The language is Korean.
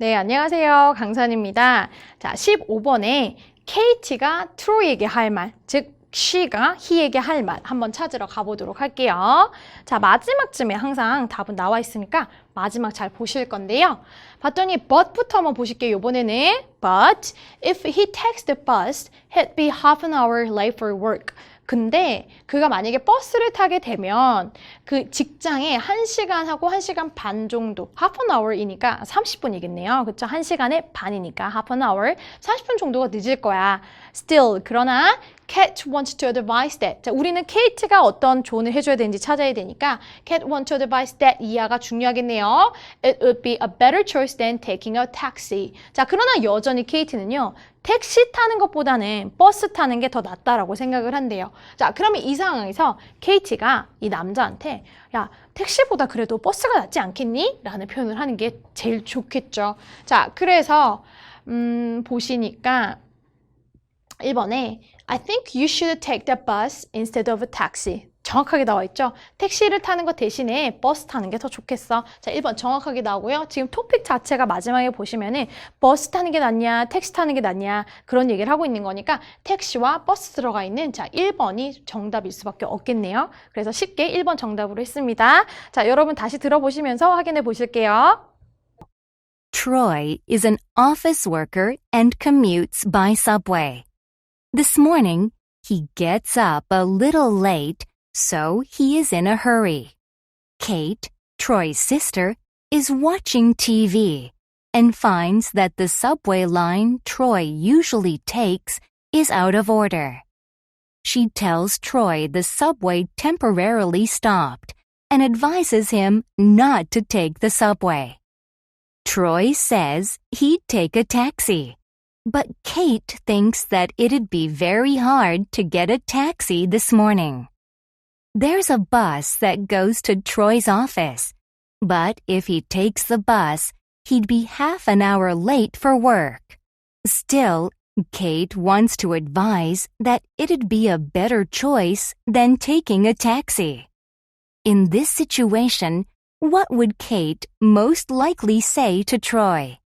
네, 안녕하세요. 강산입니다. 자, 15번에 케이티가 트로이에게 할 말, 즉 she가 he에게 할 말 한번 찾으러 가보도록 할게요. 자, 마지막쯤에 항상 답은 나와 있으니까 마지막 잘 보실 건데요. 봤더니 but부터 한번 보실게요. 이번에는 but if he takes the bus, he'd be half an hour late for work. 근데 그가 만약에 버스를 타게 되면 그 직장에 1시간 하고 1시간 반 정도 half an hour이니까 30분이겠네요. 그렇죠? 1시간에 반이니까 half an hour 30분 정도가 늦을 거야. Still 그러나 Kate wants to advise that. 자, 우리는 케이트가 어떤 조언을 해줘야 되는지 찾아야 되니까 Kate wants to advise that 이하가 중요하겠네요. It would be a better choice than taking a taxi. 자, 그러나 여전히 케이트는요. 택시 타는 것보다는 버스 타는 게 더 낫다라고 생각을 한대요. 자, 그러면 이 상황에서 케이티가 이 남자한테 야, 택시보다 그래도 버스가 낫지 않겠니? 라는 표현을 하는 게 제일 좋겠죠. 자, 그래서 음, 보시니까 1번에 I think you should take the bus instead of a taxi. 정확하게 나와 있죠? 택시를 타는 것 대신에 버스 타는 게 더 좋겠어. 자, 1번 정확하게 나오고요. 지금 토픽 자체가 마지막에 보시면은 버스 타는 게 낫냐, 택시 타는 게 낫냐 그런 얘기를 하고 있는 거니까 택시와 버스 들어가 있는 자, 1번이 정답일 수밖에 없겠네요. 그래서 쉽게 1번 정답으로 했습니다. 자, 여러분 다시 들어보시면서 확인해 보실게요. Troy is an office worker and commutes by subway. This morning, he gets up a little late, so he is in a hurry. Kate, Troy's sister, is watching TV and finds that the subway line Troy usually takes is out of order. She tells Troy the subway temporarily stopped and advises him not to take the subway. Troy says he'd take a taxi, but Kate thinks that it'd be very hard to get a taxi this morning. There's a bus that goes to Troy's office, but if he takes the bus, he'd be half an hour late for work. Still, Kate wants to advise that it'd be a better choice than taking a taxi. In this situation, what would Kate most likely say to Troy?